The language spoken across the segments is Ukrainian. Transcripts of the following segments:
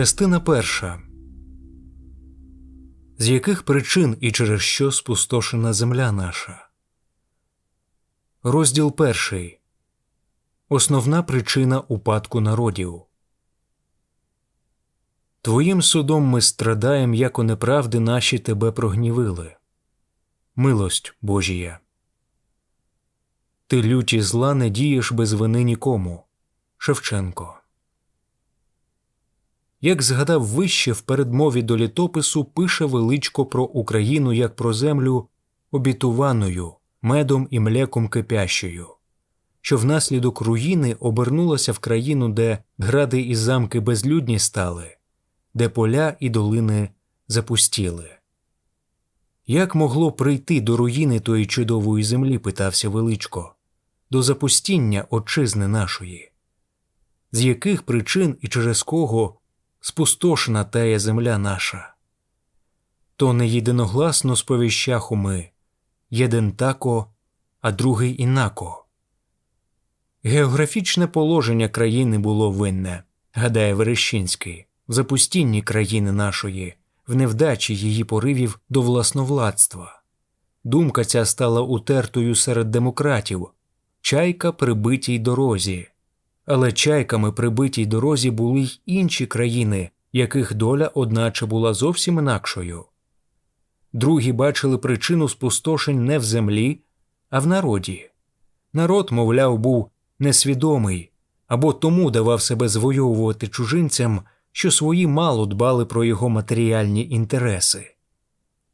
Частина перша. З яких причин і через що спустошена земля наша? Розділ перший. Основна причина упадку народів. Твоїм судом ми страдаєм, яко неправди наші тебе прогнівили. Милость Божія. Ти люті зла не дієш без вини нікому. Шевченко. Як згадав вище в передмові до літопису, пише величко про Україну як про землю обітуваною, медом і млеком кипящою, що внаслідок руїни обернулася в країну, де гради і замки безлюдні стали, де поля і долини запустіли. Як могло прийти до руїни тої чудової землі, питався величко, до запустіння отчизни нашої? З яких причин і через кого спустошена тая земля наша? То не єдиногласно сповіщаху ми єден тако, а другий інако. Географічне положення країни було винне, гадає Верещинський, в запустінні країни нашої, в невдачі її поривів до власновладства. Думка ця стала утертою серед демократів, чайка прибитій дорозі. Але чайками прибитій дорозі були й інші країни, яких доля, одначе, була зовсім інакшою. Другі бачили причину спустошень не в землі, а в народі. Народ, мовляв, був несвідомий або тому давав себе звойовувати чужинцям, що свої мало дбали про його матеріальні інтереси.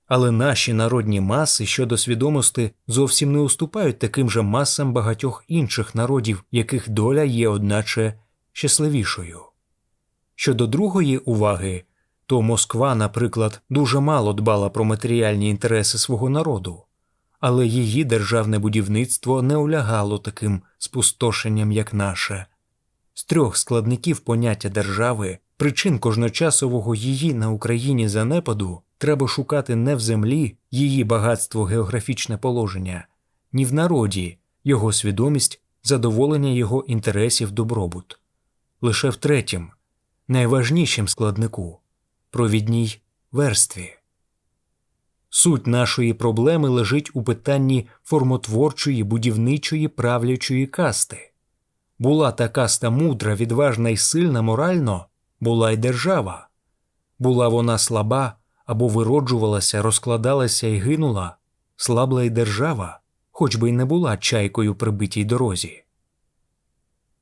Але наші народні маси щодо свідомості зовсім не уступають таким же масам багатьох інших народів, яких доля є, одначе щасливішою. Щодо другої уваги, то Москва, наприклад, дуже мало дбала про матеріальні інтереси свого народу, але її державне будівництво не улягало таким спустошенням, як наше. З трьох складників поняття держави, причин кожночасового її на Україні занепаду треба шукати не в землі її багатство географічне положення, ні в народі його свідомість, задоволення його інтересів добробут. Лише в третім, найважнішим складнику провідній верстві. Суть нашої проблеми лежить у питанні формотворчої, будівничої, правлячої касти. Була та каста мудра, відважна і сильна морально, була й держава. Була вона слаба або вироджувалася, розкладалася і гинула, слабла й держава, хоч би й не була чайкою прибитій дорозі.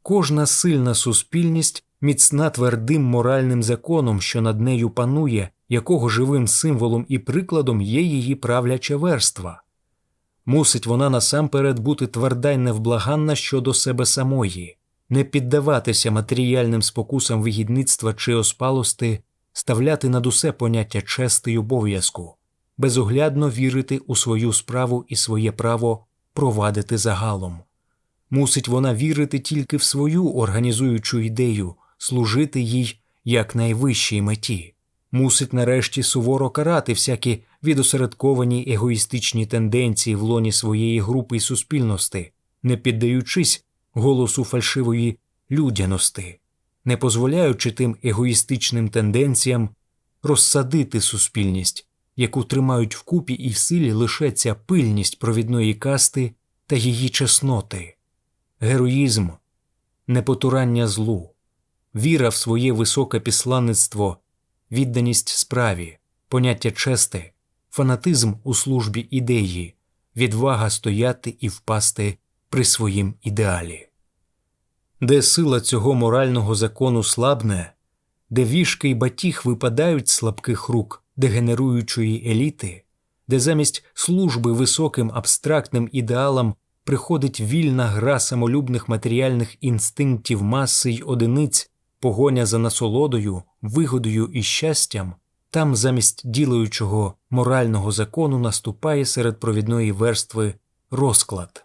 Кожна сильна суспільність міцна твердим моральним законом, що над нею панує, якого живим символом і прикладом є її правляча верства. Мусить вона насамперед бути тверда й невблаганна щодо себе самої, не піддаватися матеріальним спокусам вигідництва чи оспалости, ставляти над усе поняття чести й обов'язку, безоглядно вірити у свою справу і своє право провадити загалом. Мусить вона вірити тільки в свою організуючу ідею, служити їй як найвищій меті, мусить нарешті суворо карати всякі відосередковані егоїстичні тенденції в лоні своєї групи й суспільності, не піддаючись голосу фальшивої людяності, не дозволяючи тим егоїстичним тенденціям розсадити суспільність, яку тримають вкупі і в силі лише ця пильність провідної касти та її чесноти, героїзм, непотурання злу, віра в своє високе післанництво, відданість справі, поняття чести, фанатизм у службі ідеї, відвага стояти і впасти при своїм ідеалі. Де сила цього морального закону слабне, де вішки й батіг випадають з слабких рук дегенеруючої еліти, де замість служби високим абстрактним ідеалам приходить вільна гра самолюбних матеріальних інстинктів маси й одиниць, погоня за насолодою, вигодою і щастям, там замість ділаючого морального закону наступає серед провідної верстви розклад.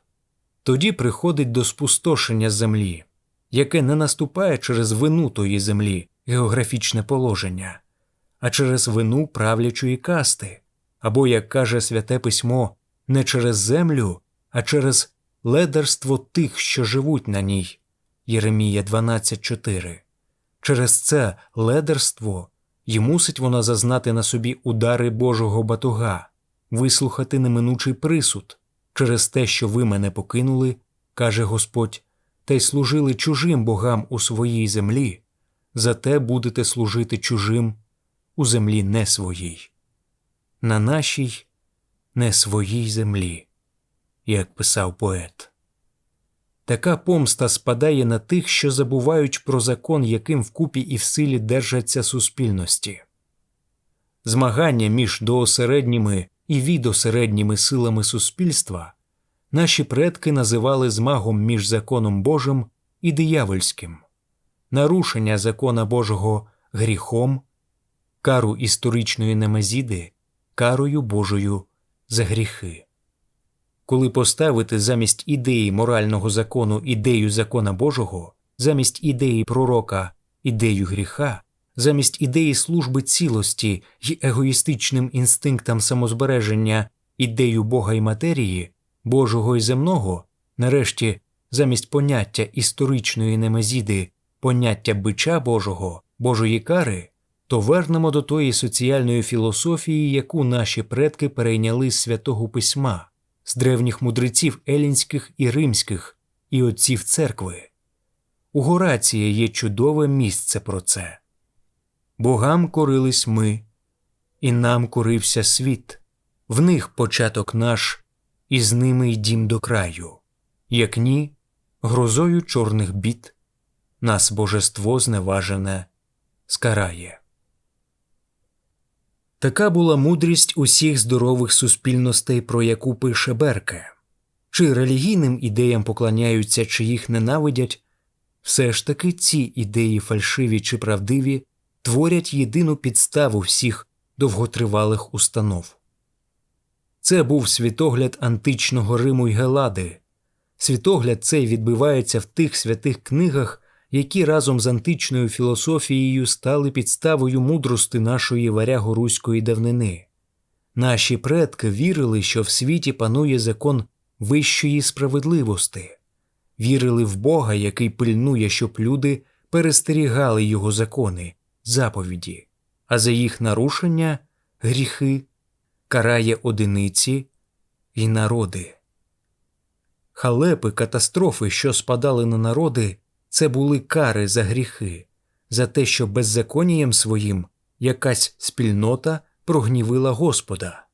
Тоді приходить до спустошення землі, яке не наступає через вину тої землі, географічне положення, а через вину правлячої касти, або, як каже святе письмо, не через землю, а через ледарство тих, що живуть на ній. Єремія 12.4, Через це ледерство й мусить вона зазнати на собі удари Божого батуга, вислухати неминучий присуд через те, що ви мене покинули, каже Господь, та й служили чужим богам у своїй землі, зате будете служити чужим у землі не своїй, на нашій не своїй землі, як писав поет. Така помста спадає на тих, що забувають про закон, яким вкупі і в силі держаться суспільності. Змагання між доосередніми і відосередніми силами суспільства наші предки називали змагом між законом Божим і диявольським, нарушення закона Божого гріхом, кару історичної немезіди, карою Божою за гріхи. Коли поставити замість ідеї морального закону ідею закона Божого, замість ідеї пророка ідею гріха, замість ідеї служби цілості й егоїстичним інстинктам самозбереження ідею Бога і матерії, Божого і земного, нарешті, замість поняття історичної немезіди, поняття бича Божого, Божої кари, то вернемо до тої соціальної філософії, яку наші предки перейняли з святого письма з древніх мудреців елінських і римських і отців церкви. У Горація є чудове місце про це. Богам корились ми, і нам корився світ, в них початок наш, і з ними й дім до краю, як ні, грозою чорних бід, нас божество зневажене скарає. Така була мудрість усіх здорових суспільностей, про яку пише Берке. Чи релігійним ідеям поклоняються, чи їх ненавидять, все ж таки ці ідеї, фальшиві чи правдиві, творять єдину підставу всіх довготривалих установ. Це був світогляд античного Риму й Гелади. Світогляд цей відбивається в тих святих книгах, які разом з античною філософією стали підставою мудрости нашої варяго-руської давнини. Наші предки вірили, що в світі панує закон вищої справедливості, вірили в Бога, який пильнує, щоб люди перестерігали його закони, заповіді, а за їх нарушення гріхи карає одиниці й народи. Халепи, катастрофи, що спадали на народи, це були кари за гріхи, за те, що беззаконієм своїм якась спільнота прогнівила Господа.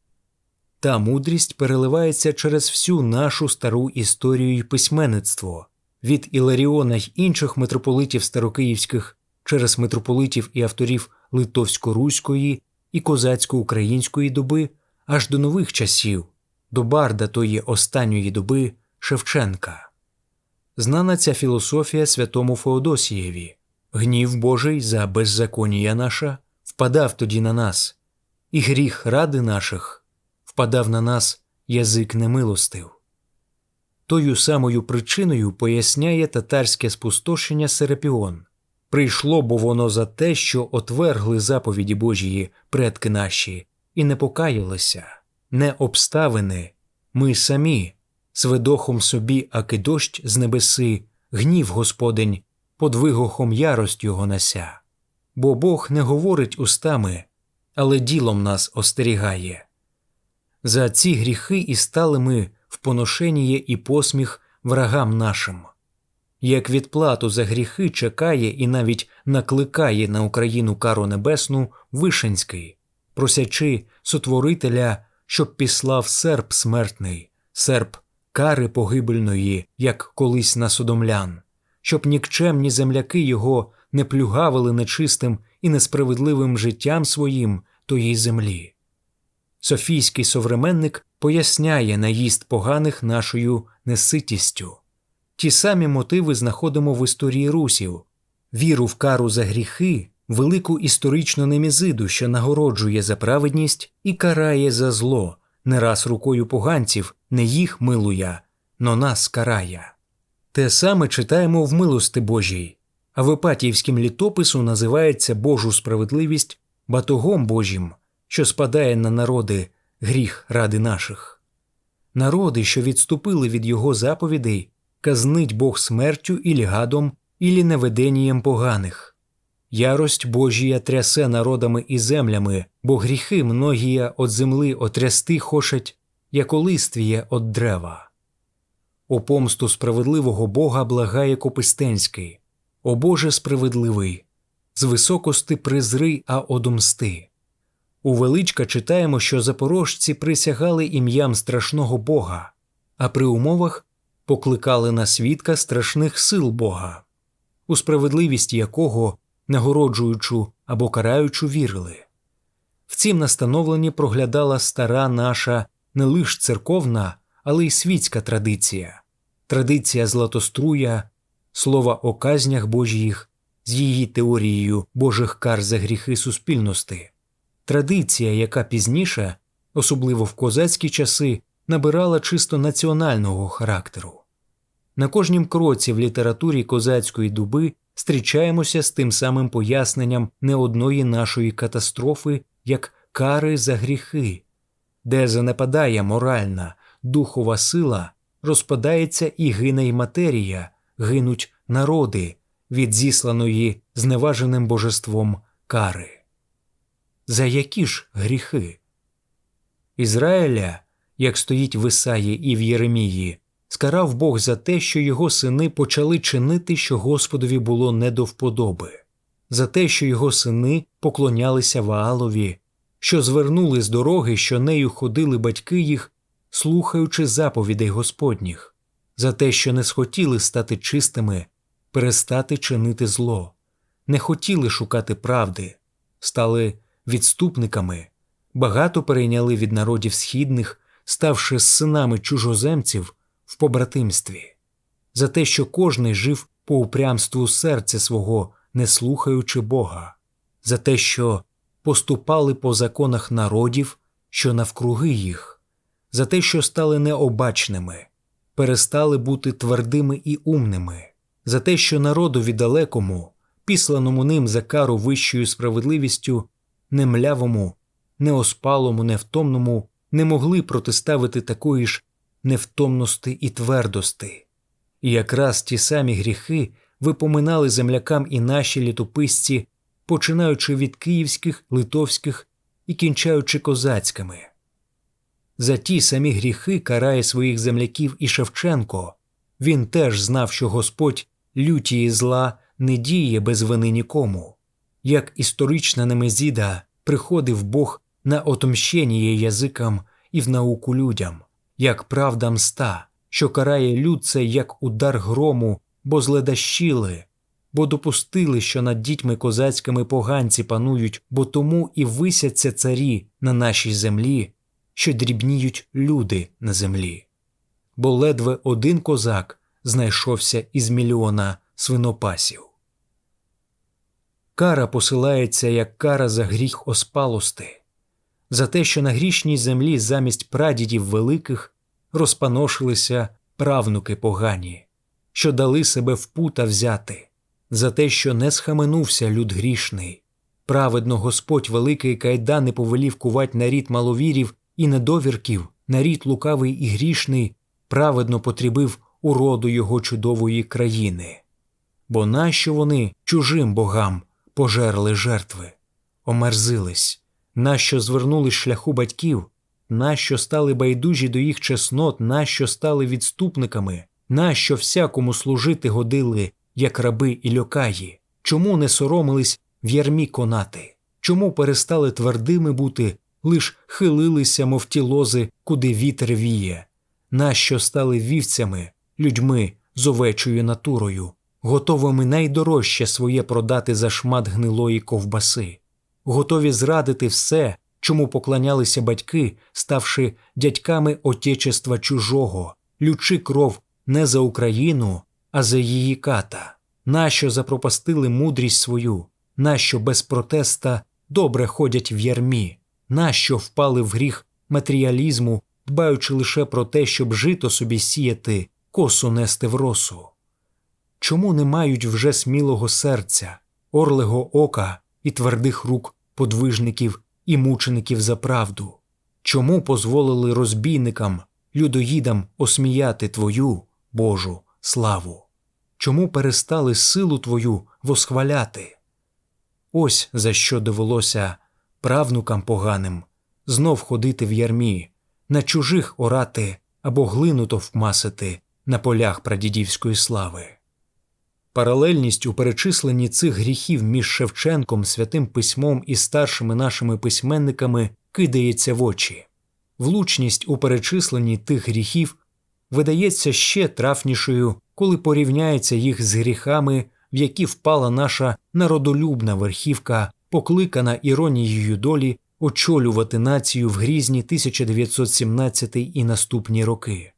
Та мудрість переливається через всю нашу стару історію й письменництво від Іларіона й інших митрополитів старокиївських через митрополитів і авторів Литовсько-Руської і козацько-української доби аж до нових часів, до барда тої останньої доби Шевченка. Знана ця філософія святому Феодосієві, гнів Божий за беззаконія наша впадав тоді на нас, і гріх ради наших впадав на нас язик немилостив. Тою самою причиною поясняє татарське спустошення Серапіон прийшло, бо воно за те, що отвергли заповіді Божії предки наші, і не покаялися, не обставини, ми самі свидохом собі, аки дощ з небеси, гнів Господень, под вигохом ярость його нася. Бо Бог не говорить устами, але ділом нас остерігає. За ці гріхи і стали ми в поношеніє і посміх врагам нашим. Як відплату за гріхи чекає і навіть накликає на Україну кару небесну Вишенський, просячи сотворителя, щоб післав серп смертний, серп кари погибельної, як колись на содомлян, щоб нікчемні земляки його не плюгавили нечистим і несправедливим життям своїм тої землі. Софійський современник поясняє наїзд поганих нашою неситістю. Ті самі мотиви знаходимо в історії русів віру в кару за гріхи, велику історичну немізиду, що нагороджує за праведність і карає за зло, не раз рукою поганців, не їх милуя, но нас карає. Те саме читаємо в милости Божій, а Випатіївським літопису називається Божу справедливість батогом Божім, що спадає на народи гріх ради наших. Народи, що відступили від його заповідей, казнить Бог смертю ілі гадом, ілі неведенієм поганих. Ярость Божія трясе народами і землями, бо гріхи многія от земли отрясти хошать, як олиствіє от дерева. О помсту справедливого Бога благає Копистенський. О Боже справедливий, з високости призри, а одомсти. У величка читаємо, що запорожці присягали ім'ям страшного Бога, а при умовах покликали на свідка страшних сил Бога, у справедливість якого нагороджуючу або караючу вірили. В цім настановленні проглядала стара наша не лише церковна, але й світська традиція, традиція Златоструя, слова о казнях Божїх з її теорією Божих кар за гріхи суспільності, традиція, яка пізніше, особливо в козацькі часи, набирала чисто національного характеру. На кожнім кроці в літературі козацької дуби зустрічаємося з тим самим поясненням не одної нашої катастрофи, як кари за гріхи, де занепадає моральна, духова сила, розпадається і гине й матерія, гинуть народи від зісланої зневаженим божеством кари. За які ж гріхи? Ізраїля, як стоїть в Ісаї і в Єремії, скарав Бог за те, що його сини почали чинити, що Господові було не до вподоби, за те, що його сини поклонялися Ваалові, що звернули з дороги, що нею ходили батьки їх, слухаючи заповідей Господніх, за те, що не схотіли стати чистими, перестати чинити зло, не хотіли шукати правди, стали відступниками, багато перейняли від народів східних, ставши синами чужоземців в побратимстві, за те, що кожний жив по упрямству серця свого, не слухаючи Бога, за те, що поступали по законах народів, що навкруги їх, за те, що стали необачними, перестали бути твердими і умними, за те, що народові далекому, післаному ним за кару вищою справедливістю, немлявому, неоспалому, невтомному, не могли протиставити такої ж невтомності і твердости. І якраз ті самі гріхи випоминали землякам і наші літописці, починаючи від київських, литовських і кінчаючи козацькими. За ті самі гріхи карає своїх земляків і Шевченко. Він теж знав, що Господь лютії зла не діє без вини нікому. Як історична Немезіда приходив Бог на отомщення язикам і в науку людям як правда мста, що карає люд це як удар грому, бо зледащили, бо допустили, що над дітьми козацькими поганці панують, бо тому і висяться царі на нашій землі, що дрібніють люди на землі. Бо ледве один козак знайшовся із мільйона свинопасів. Кара посилається як кара за гріх оспалости за те, що на грішній землі замість прадідів великих розпаношилися правнуки погані, що дали себе в пута взяти, за те, що не схаменувся люд грішний. Праведно Господь великий кайда не повелів кувать на рід маловірів і недовірків, на рід лукавий і грішний, праведно потрібив уроду його чудової країни. Бо нащо вони чужим богам пожерли жертви, омерзились, нащо звернули шляху батьків, нащо стали байдужі до їх чеснот, нащо стали відступниками, нащо всякому служити годили, як раби і льокаї, чому не соромились в ярмі конати, чому перестали твердими бути, лиш хилилися, мов ті лози, куди вітер віє, нащо стали вівцями, людьми з овечою натурою, готовими найдорожче своє продати за шмат гнилої ковбаси готові зрадити все, чому поклонялися батьки, ставши дядьками отечества чужого, лючи кров не за Україну, а за її ката, нащо запропастили мудрість свою, нащо без протеста добре ходять в ярмі, нащо впали в гріх матеріалізму, дбаючи лише про те, щоб жито собі сіяти, косу нести в росу. Чому не мають вже смілого серця, орлего ока і твердих рук подвижників і мучеників за правду? Чому дозволили розбійникам, людоїдам осміяти Твою Божу славу? Чому перестали силу Твою восхваляти? Ось за що довелося правнукам поганим знов ходити в ярмі, на чужих орати або глину товкмасити на полях прадідівської слави. Паралельність у перечисленні цих гріхів між Шевченком, святим письмом і старшими нашими письменниками кидається в очі. Влучність у перечисленні тих гріхів видається ще трафнішою, коли порівняється їх з гріхами, в які впала наша народолюбна верхівка, покликана іронією долі очолювати націю в грізні 1917 і наступні роки.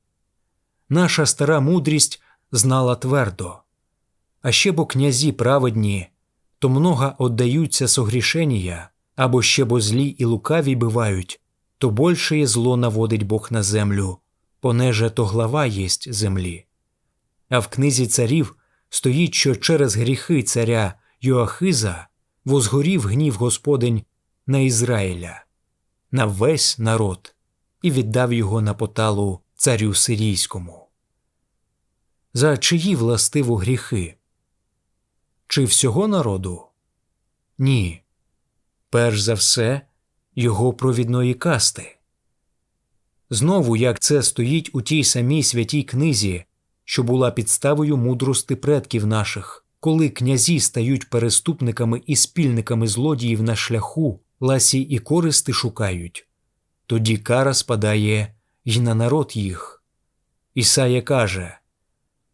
Наша стара мудрість знала твердо. А ще бо князі праведні, то много отдаються согрішенія, або ще бо злі і лукаві бивають, то большее зло наводить Бог на землю, понеже то глава єсть землі. А в книзі царів стоїть, що через гріхи царя Йоахиза возгорів гнів Господень на Ізраїля, на весь народ, і віддав його на поталу царю сирійському. За чиї властиво гріхи? Чи всього народу? Ні. Перш за все, його провідної касти. Знову як це стоїть у тій самій святій книзі, що була підставою мудрости предків наших, коли князі стають переступниками і спільниками злодіїв на шляху, ласі і користи шукають, тоді кара спадає й на народ їх. Ісая каже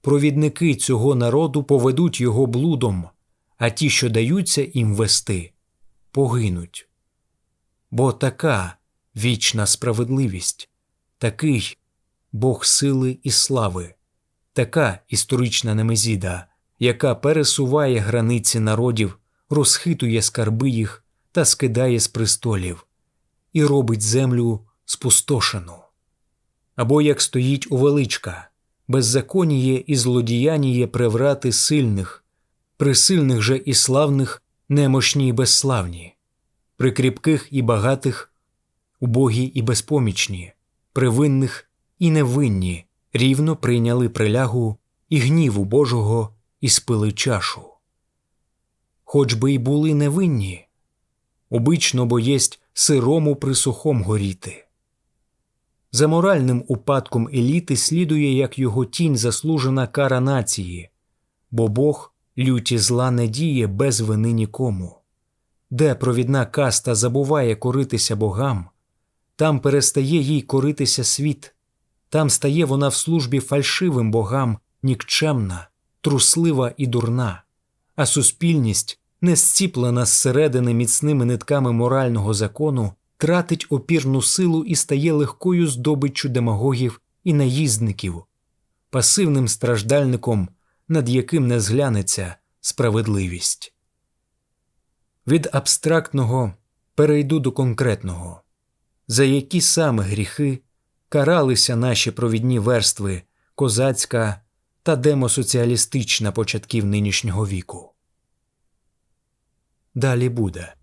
Провідники цього народу поведуть його блудом, а ті, що даються їм вести, погинуть. Бо така вічна справедливість, такий Бог сили і слави, така історична немезіда, яка пересуває границі народів, розхитує скарби їх та скидає з престолів, і робить землю спустошену. Або як стоїть у величка, беззаконіє і злодіяніє преврати сильних, при сильних же і славних немощні і безславні, при кріпких і багатих, убогі і безпомічні, при винних і невинні рівно прийняли прилягу і гніву Божого і спили чашу. Хоч би й були невинні, обично бо єсть сирому при сухом горіти. За моральним упадком еліти слідує як його тінь заслужена кара нації, бо Бог люті зла не діє без вини нікому. Де провідна каста забуває коритися богам, там перестає їй коритися світ, там стає вона в службі фальшивим богам нікчемна, труслива і дурна, а суспільність, не зціплена зсередини міцними нитками морального закону, тратить опірну силу і стає легкою здобиччю демагогів і наїзників, пасивним страждальником, над яким не зглянеться справедливість. Від абстрактного перейду до конкретного, за які саме гріхи каралися наші провідні верстви козацька та демосоціалістична початків нинішнього віку. Далі буде.